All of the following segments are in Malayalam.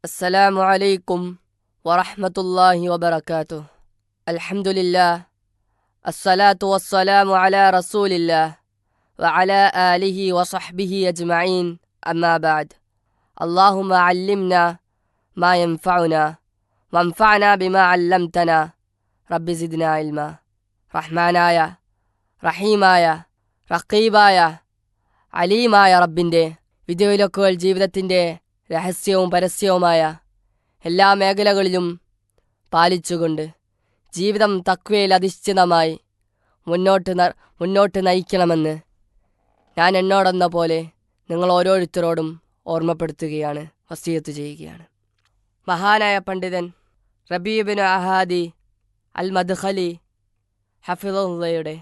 السلام عليكم ورحمة الله وبركاته الحمد لله الصلاة والسلام على رسول الله وعلى آله وصحبه أجمعين أما بعد اللهم علمنا ما ينفعنا وانفعنا بما علمتنا رب زدنا علما റഹ്മാനായ റഹീമായ റഖീബായ അലീമായ റബ്ബിൻ്റെ വിധിവിലക്കുകൾ ജീവിതത്തിൻ്റെ രഹസ്യവും പരസ്യവുമായ എല്ലാ മേഖലകളിലും പാലിച്ചുകൊണ്ട് ജീവിതം തക്വയിൽ അധിഷ്ഠിതമായി മുന്നോട്ട് മുന്നോട്ട് നയിക്കണമെന്ന് ഞാൻ എന്നോടെന്ന പോലെ നിങ്ങൾ ഓരോരുത്തരോടും ഓർമ്മപ്പെടുത്തുകയാണ് വസീയത്ത് ചെയ്യുകയാണ്. മഹാനായ പണ്ഡിതൻ റബീബിൻ അഹാദി അൽ മദ്ഖലി ഹഫിദുള്ളയുടെ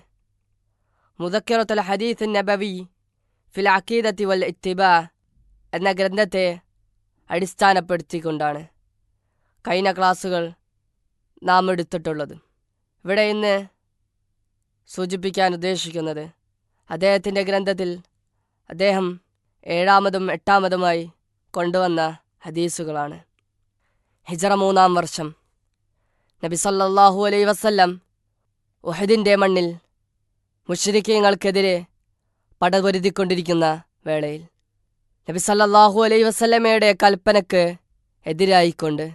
മുദക്കിറത്തുൽ ഹദീസ് നബവി ഫിൽ അക്കീദത്തി വൽ ഇത്തിബ എന്ന ഗ്രന്ഥത്തെ അടിസ്ഥാനപ്പെടുത്തിക്കൊണ്ടാണ് കഴിഞ്ഞ ക്ലാസ്സുകൾ നാം എടുത്തിട്ടുള്ളത്. ഇവിടെ ഇന്ന് സൂചിപ്പിക്കാൻ ഉദ്ദേശിക്കുന്നത് അദ്ദേഹത്തിന്റെ ഗ്രന്ഥത്തിൽ അദ്ദേഹം ഏഴാമതും എട്ടാമതുമായി കൊണ്ടുവന്ന ഹദീസുകളാണ്. ഹിജറ മൂന്നാം വർഷം. നബി സല്ലാഹു അലൈ വസ്ല്ലം ഉഹദിന്റെ മണ്ണിൽ മുഷരിക്കങ്ങൾക്കെതിരെ പടപൊരുതിക്കൊണ്ടിരിക്കുന്ന വേളയിൽ നബി സല്ലാഹു അലൈ വസല്ലമയുടെ കൽപ്പനക്ക് എതിരായിക്കൊണ്ട്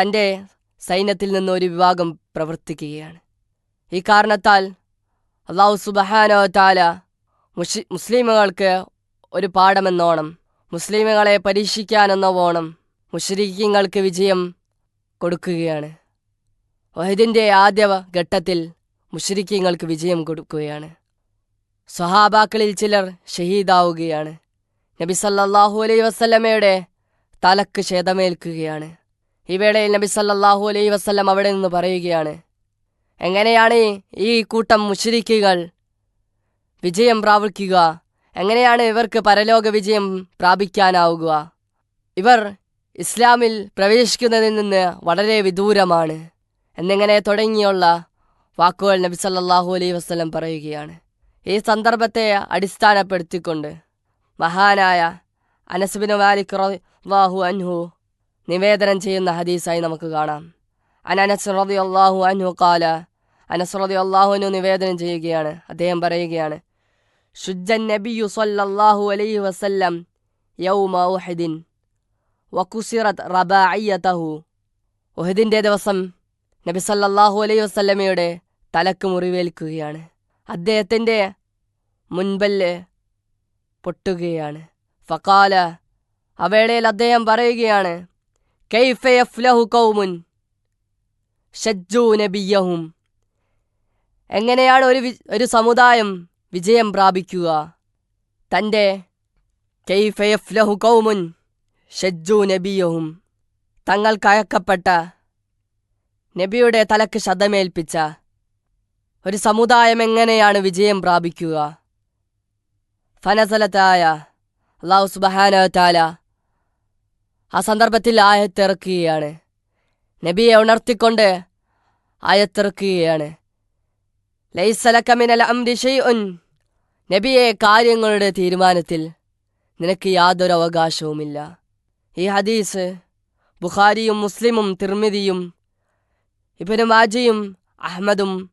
തന്റെ സൈന്യത്തിൽ നിന്ന് ഒരു വിഭാഗം പ്രവർത്തിക്കുകയാണ്. ഈ കാരണത്താൽ അള്ളാഹു സുബഹാനോ താല മുഷി മുസ്ലിമുകൾക്ക് ഒരു പാഠമെന്നോണം മുസ്ലിമുകളെ പരീക്ഷിക്കാനെന്ന ഓണം മുഷരിക്കങ്ങൾക്ക് വിജയം കൊടുക്കുകയാണ്. വഹിദിന്റെ ആദ്യ ഘട്ടത്തിൽ മുഷരിക്കങ്ങൾക്ക് വിജയം കൊടുക്കുകയാണ്. സ്വഹാബാക്കളിൽ ചിലർ ഷഹീദാവുകയാണ്. നബി സല്ലാഹു അലൈ വസ്ലമയുടെ തലക്ക് ക്ഷേതമേൽക്കുകയാണ് ഈ വേളയിൽ നബി സല്ലാഹു അലൈ വസ്ലം അവിടെ നിന്ന് പറയുകയാണ് എങ്ങനെയാണ് ഈ കൂട്ടം മുഷരിക്കുകൾ വിജയം പ്രാപിക്കുക? എങ്ങനെയാണ് ഇവർക്ക് പരലോക വിജയം പ്രാപിക്കാനാവുക? ഇവർ ഇസ്ലാമിൽ പ്രവേശിക്കുന്നതിൽ നിന്ന് വളരെ വിദൂരമാണ്. എന്നിങ്ങനെ തുടങ്ങിയുള്ള വാക്കുകൾ നബി സല്ലാഹു അലൈ വസ്ലം പറയുകയാണ്. ഈ സന്ദർഭത്തെ അടിസ്ഥാനപ്പെടുത്തിക്കൊണ്ട് മഹാനായ അനസ്ബിൻ മാലിക് റളിയല്ലാഹു അൻഹു നിവേദനം ചെയ്യുന്ന ഹദീസായി നമുക്ക് കാണാം. അനസ് അനസ് അള്ളാഹു അൻഹു കാല അനസ് റളിയല്ലാഹു അൻഹു നിവേദനം ചെയ്യുകയാണ്. അദ്ദേഹം പറയുകയാണ് ശുജ്ജൻ നബിയു അലൈ അലൈഹി വസല്ലം യൗമ ഉഹദിൻ റബ അയ്യതഹു ഒഹദിന്റെ ദിവസം നബി സല്ലാഹു അലൈഹി വസല്ലമയുടെ തലക്ക് മുറിവേൽക്കുകയാണ്. അദ്ദേഹത്തിന്റെ മുൻപല്ല് പൊട്ടുകയാണ്. ഫക്കാല അവേളയിൽ അദ്ദേഹം പറയുകയാണ് കൗമുൻ ഷജ്ജു നബിയഹും. എങ്ങനെയാണ് ഒരു ഒരു സമുദായം വിജയം പ്രാപിക്കുക? തന്റെ കൗമുൻ ഷജ്ജു നബിയഹും തങ്ങൾ കയക്കപ്പെട്ട നബിയുടെ തലക്ക് ശതമേൽപ്പിച്ച ഒരു സമുദായം എങ്ങനെയാണ് വിജയം പ്രാപിക്കുക? ഫനസലത്തായ അള്ളാഹു സുബഹാന താല ആ സന്ദർഭത്തിൽ ആയത്തിറക്കുകയാണ്. നബിയെ ഉണർത്തിക്കൊണ്ട് ആയത്തിറക്കുകയാണ്. ലൈസലക്കമിനൽ അംരി ഉൻ നബിയെ കാര്യങ്ങളുടെ തീരുമാനത്തിൽ നിനക്ക് യാതൊരു അവകാശവുമില്ല. ഈ ഹദീസ് ബുഖാരിയും മുസ്ലിമും തിർമിതിയും ഇബനു മാജിയും അഹമ്മദും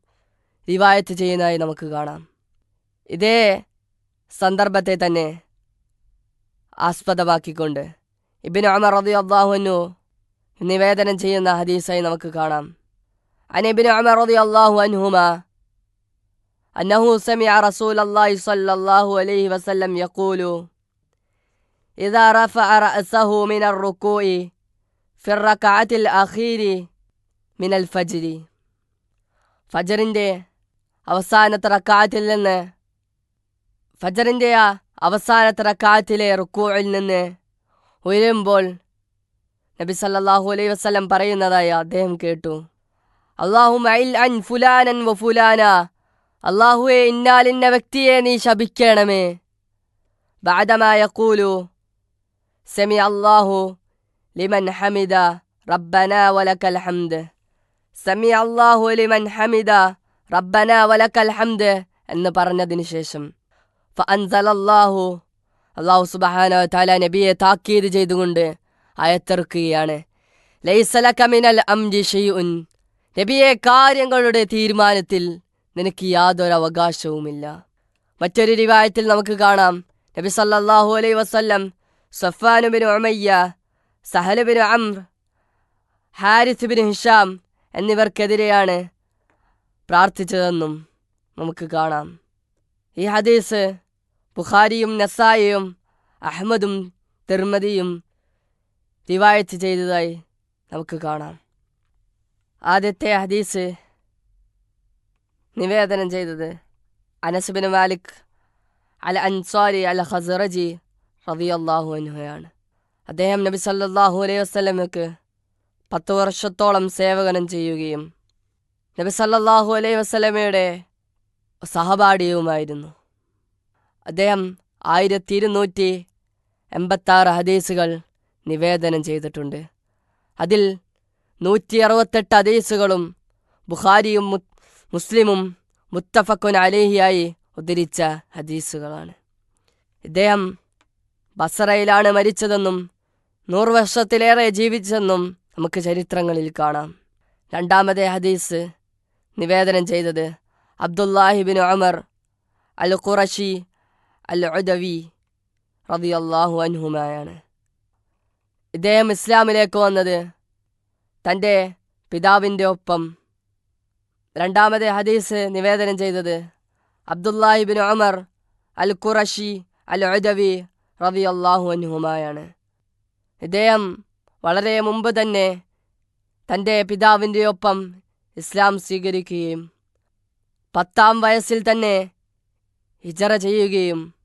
റിവായത്ത് ചെയ്യുന്നതായി നമുക്ക് കാണാം. ഇതേ സന്ദർഭത്തെ തന്നെ ആസ്പദമാക്കിക്കൊണ്ട് ഇബിന് അമർ റതി അള്ളാഹുനു നിവേദനം ചെയ്യുന്ന ഹദീസായി നമുക്ക് കാണാം അനിബിന് അമർ റതി അള്ളാഹു അൻഹുമ أنه سمع رسول الله صلى الله عليه وسلم يقول إذا رفع رأسه من الركوع في الركعة الأخير من الفجر ഫജറിൻ്റെ അവസാനത്തെ റക്കാത്തിൽ നിന്ന് ഫജറിന്റെ ആ അവസാനത്തെ റക്കാത്തിലെ റുക്കൂയിൽ നിന്ന് ഉയരുമ്പോൾ നബി സല്ലല്ലാഹു അലൈഹി വസല്ലം പറയുന്നതായി അദ്ദേഹം കേട്ടു. അള്ളാഹു മൈൽ അൻ ഫുലാനൻ വ ഫുലാന. അള്ളാഹുവെ ഇന്നാലിന്ന വ്യക്തിയെ നീ ശപിക്കണമേ. ബാദമായ കൂലു സെമി അള്ളാഹു ലിമൻ ഹമിദ. റബ്ബന വലക്കൽ ഹംദ്. സെമി അള്ളാഹു ലിമൻ ഹമിദ. റബ്ബന വലക്കൽ ഹംദ് എന്ന് പറഞ്ഞതിന് ശേഷം ഫഅൻസലല്ലാഹു. അള്ളാഹു സുബഹാന താല നബിയെ താക്കീത് ചെയ്തുകൊണ്ട് അയത്തിറക്കുകയാണ്. ലൈസലക മിനൽ അംരി ഷൈഉൻ. നബിയെ കാര്യങ്ങളുടെ തീരുമാനത്തിൽ നിനക്ക് യാതൊരു അവകാശവുമില്ല. മറ്റൊരു റിവായത്തിൽ നമുക്ക് കാണാം. നബി സല്ലാഹു അലൈ വസല്ലം Safwan bin Umayya Suhail bin Amr Harith bin Hisham എന്നിവർക്കെതിരെയാണ് പ്രാർത്ഥിച്ചതെന്നും നമുക്ക് കാണാം. ഈ ഹദീസ് ബുഖാരിയും നസായിയും അഹമ്മദും തിർമതിയും റിവായത്ത് ചെയ്തതായി നമുക്ക് കാണാം. ആദ്യത്തെ ഹദീസ് നിവേദനം ചെയ്തത് അനസുബിൻ മാലിക് അൽ അൻസാരി അൽ ഹസറജി റബി അള്ളാഹു അനുഹയാണ് അദ്ദേഹം നബി സല്ലാഹു അലൈഹി വസ്ലമക്ക് പത്ത് വർഷത്തോളം സേവകനം ചെയ്യുകയും നബി സല്ലാഹു അലൈഹി വസ്ലമയുടെ സഹപാഠിയുമായിരുന്നു. അദ്ദേഹം ആയിരത്തി ഇരുന്നൂറ്റി എൺപത്താറ് ഹദീസുകൾ നിവേദനം ചെയ്തിട്ടുണ്ട്. അതിൽ നൂറ്റി അറുപത്തെട്ട് ഹദീസുകളും ബുഖാരിയും മുസ്ലിമും മുത്തഫക്കുൻ അലേഹിയായി ഉദ്ധരിച്ച ഹദീസുകളാണ്. ഇദ്ദേഹം ബസറയിലാണ് മരിച്ചതെന്നും നൂറ് വർഷത്തിലേറെ ജീവിച്ചെന്നും നമുക്ക് ചരിത്രങ്ങളിൽ കാണാം. രണ്ടാമത്തെ ഹദീസ് നിവേദനം ചെയ്തത് അബ്ദുല്ലാഹിബിൻ ഉമർ അൽ ഖുറഷി അൽ ഉദവി റളിയല്ലാഹു അൻഹുമായാണ്. ഇദ്ദേഹം ഇസ്ലാമിലേക്ക് വന്നത് തന്റെ പിതാവിന്റെ ഒപ്പം. രണ്ടാമത്തെ ഹദീസ് നിവേദനം ചെയ്തത് അബ്ദുല്ലാഹിബിൻ ഉമർ അൽ ഖുറഷി അൽ ഉദവി അള്ളാഹു അൻഹുമായാണ്. ഇദ്ദേഹം വളരെ മുമ്പ് തന്നെ തന്റെ പിതാവിന്റെ ഒപ്പം ഇസ്ലാം സ്വീകരിക്കുകയും പത്താം വയസ്സിൽ തന്നെ ഹിജറ ചെയ്യുകയും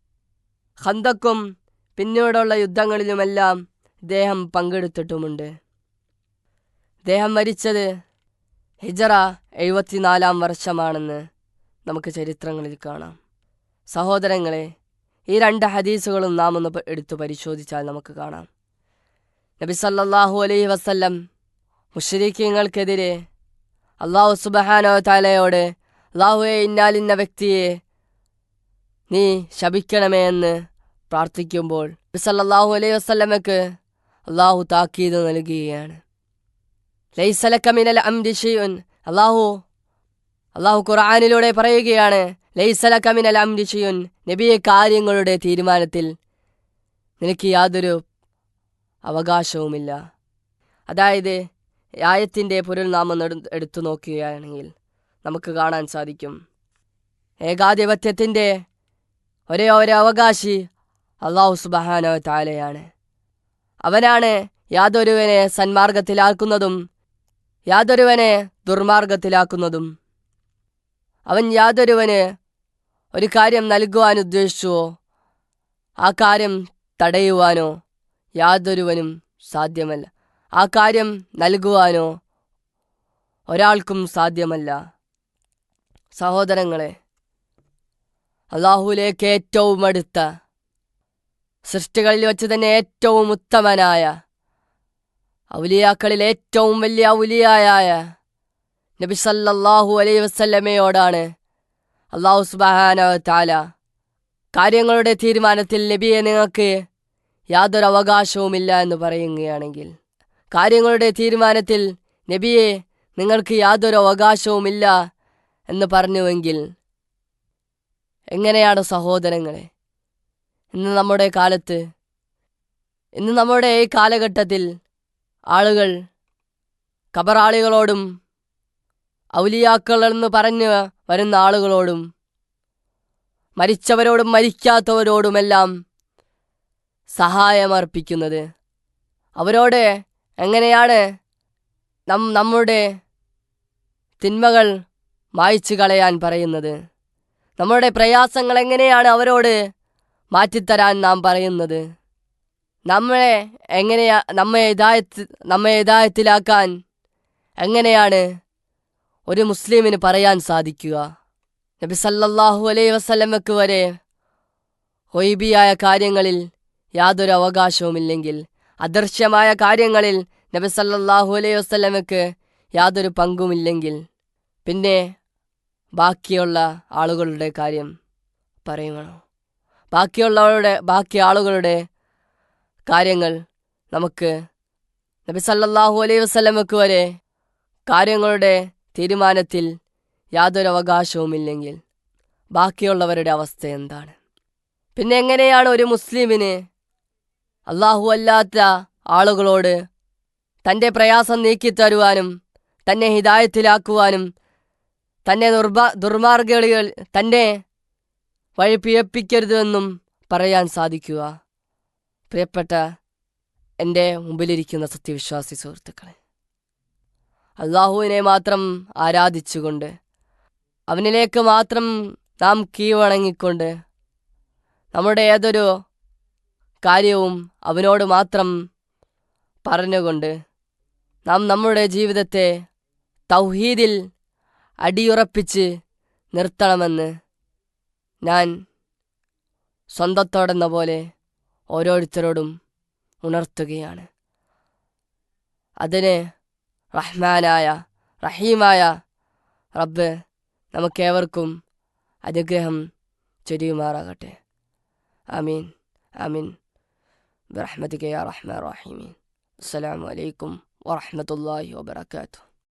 ഖന്തക്കും പിന്നീടുള്ള യുദ്ധങ്ങളിലുമെല്ലാം ഇദ്ദേഹം പങ്കെടുത്തിട്ടുമുണ്ട്. ഇദ്ദേഹം മരിച്ചത് ഹിജറ എഴുപത്തിനാലാം വർഷമാണെന്ന് നമുക്ക് ചരിത്രങ്ങളിൽ കാണാം. സഹോദരങ്ങളെ ഈ രണ്ട് ഹദീസുകളും നാം ഒന്ന് എടുത്തു പരിശോധിച്ചാൽ നമുക്ക് കാണാം. നബി സല്ലല്ലാഹു അലൈഹി വസ്ല്ലം മുഷരീഖ്യങ്ങൾക്കെതിരെ അള്ളാഹു സുബഹാനോ താലയോട് അള്ളാഹുയെ ഇന്നാലിന്ന വ്യക്തിയെ നീ ശപിക്കണമേ എന്ന് പ്രാർത്ഥിക്കുമ്പോൾ ബിസല്ലാഹു അലൈഹി വസല്ലമക്ക് അള്ളാഹു താക്കീത് നൽകുകയാണ്. ലൈസലക്കമിനൽ അംരിഷയുൻ അള്ളാഹു അള്ളാഹു ഖുർആനിലൂടെ പറയുകയാണ് ലൈസലക്കമിനൽ അംരിഷയുൻ നബിയെ കാര്യങ്ങളുടെ തീരുമാനത്തിൽ നിനക്ക് യാതൊരു അവകാശവുമില്ല. അതായത് ആയത്തിന്റെ പൊരുൾ നാം ഒന്ന് എടുത്തു നോക്കുകയാണെങ്കിൽ നമുക്ക് കാണാൻ സാധിക്കും. ഏകാധിപത്യത്തിന്റെ ഒരേ ഒരു അവകാശി അള്ളാഹു സുബഹാനോ താലയാണ് അവനാണ് യാതൊരുവനെ സന്മാർഗത്തിലാക്കുന്നതും യാതൊരുവനെ ദുർമാർഗത്തിലാക്കുന്നതും. അവൻ യാതൊരുവന് ഒരു കാര്യം നൽകുവാൻ ഉദ്ദേശിച്ചുവോ ആ കാര്യം തടയുവാനോ യാതൊരുവനും സാധ്യമല്ല. ആ കാര്യം നൽകുവാനോ ഒരാൾക്കും സാധ്യമല്ല. സഹോദരങ്ങളെ അള്ളാഹുലേക്ക് ഏറ്റവും അടുത്ത സൃഷ്ടികളിൽ വെച്ച് തന്നെ ഏറ്റവും ഉത്തമനായ ഔലിയാക്കളിൽ ഏറ്റവും വലിയ ഔലിയായ നബി സല്ലല്ലാഹു അലൈ വസല്ലമയോടാണ് അള്ളാഹു സുബാന വ തആല കാര്യങ്ങളുടെ തീരുമാനത്തിൽ നബിയെ നിങ്ങൾക്ക് യാതൊരു അവകാശവുമില്ല എന്ന് പറയുകയാണെങ്കിൽ കാര്യങ്ങളുടെ തീരുമാനത്തിൽ നബിയെ നിങ്ങൾക്ക് യാതൊരു അവകാശവുമില്ല എന്ന് പറഞ്ഞുവെങ്കിൽ എങ്ങനെയാണ് സഹോദരങ്ങളെ? ഇന്ന് നമ്മുടെ കാലത്ത് ഇന്ന് നമ്മുടെ ഈ കാലഘട്ടത്തിൽ ആളുകൾ കബറാളികളോടും ഔലിയാക്കളെന്ന് പറഞ്ഞു വരുന്ന ആളുകളോടും മരിച്ചവരോടും മരിക്കാത്തവരോടുമെല്ലാം സഹായമർപ്പിക്കുന്നത്. അവരോട് എങ്ങനെയാണ് നം നമ്മുടെ തിന്മകൾ മായ്ച്ചു കളയാൻ പറയുന്നത്? നമ്മുടെ പ്രയാസങ്ങൾ എങ്ങനെയാണ് അവരോട് മാറ്റിത്തരാൻ നാം പറയുന്നത്? നമ്മളെ എങ്ങനെയാ നമ്മെ യഥായത്ത് നമ്മെ ഇതായത്തിലാക്കാൻ എങ്ങനെയാണ് ഒരു മുസ്ലിമിന് പറയാൻ സാധിക്കുക? നബി സല്ലല്ലാഹു അലൈ വസല്ലമക്ക് വരെ ഹൊയ്ബിയായ കാര്യങ്ങളിൽ യാതൊരു അവകാശവുമില്ലെങ്കിൽ അദൃശ്യമായ കാര്യങ്ങളിൽ നബി സല്ലല്ലാഹു അലൈ വസല്ലമക്ക് യാതൊരു പങ്കുമില്ലെങ്കിൽ പിന്നെ ബാക്കിയുള്ള ആളുകളുടെ കാര്യം പറയുകയാണോ? ബാക്കിയുള്ളവരുടെ ബാക്കി ആളുകളുടെ കാര്യങ്ങൾ നമുക്ക് നബി സല്ലാഹു അലൈഹി വസ്ലമക്ക് വരെ കാര്യങ്ങളുടെ തീരുമാനത്തിൽ യാതൊരു അവകാശവുമില്ലെങ്കിൽ ബാക്കിയുള്ളവരുടെ അവസ്ഥ എന്താണ്? പിന്നെ എങ്ങനെയാണ് ഒരു മുസ്ലിമിന് അള്ളാഹു അല്ലാത്ത ആളുകളോട് തന്റെ പ്രയാസം നീക്കിത്തരുവാനും തന്നെ ഹിതായത്തിലാക്കുവാനും തന്നെ ദുർബാ ദുർമാർഗികൾ തന്നെ വഴി പിഴപ്പിക്കരുതെന്നും പറയാൻ സാധിക്കുക. പ്രിയപ്പെട്ട എന്റെ മുമ്പിലിരിക്കുന്ന സത്യവിശ്വാസി സുഹൃത്തുക്കളെ അള്ളാഹുവിനെ മാത്രം ആരാധിച്ചുകൊണ്ട് അവനിലേക്ക് മാത്രം നാം കീവണങ്ങിക്കൊണ്ട് നമ്മുടെ ഏതൊരു കാര്യവും അവനോട് മാത്രം പറഞ്ഞുകൊണ്ട് നാം നമ്മുടെ ജീവിതത്തെ തൗഹീദിൽ അടിയുറപ്പിച്ച് നിർത്തണമെന്ന് ഞാൻ സ്വന്തത്തോടെന്ന പോലെ ഓരോരുത്തരോടും ഉണർത്തുകയാണ് അതിന് റഹ്മാനായ റഹീമായ റബ്ബ് നമുക്കേവർക്കും അനുഗ്രഹം ചൊരിയുമാറാകട്ടെ ആമീൻ ആമീൻ برحمتك يا رحمن الرحيم السلام عليكم ورحمة الله وبركاته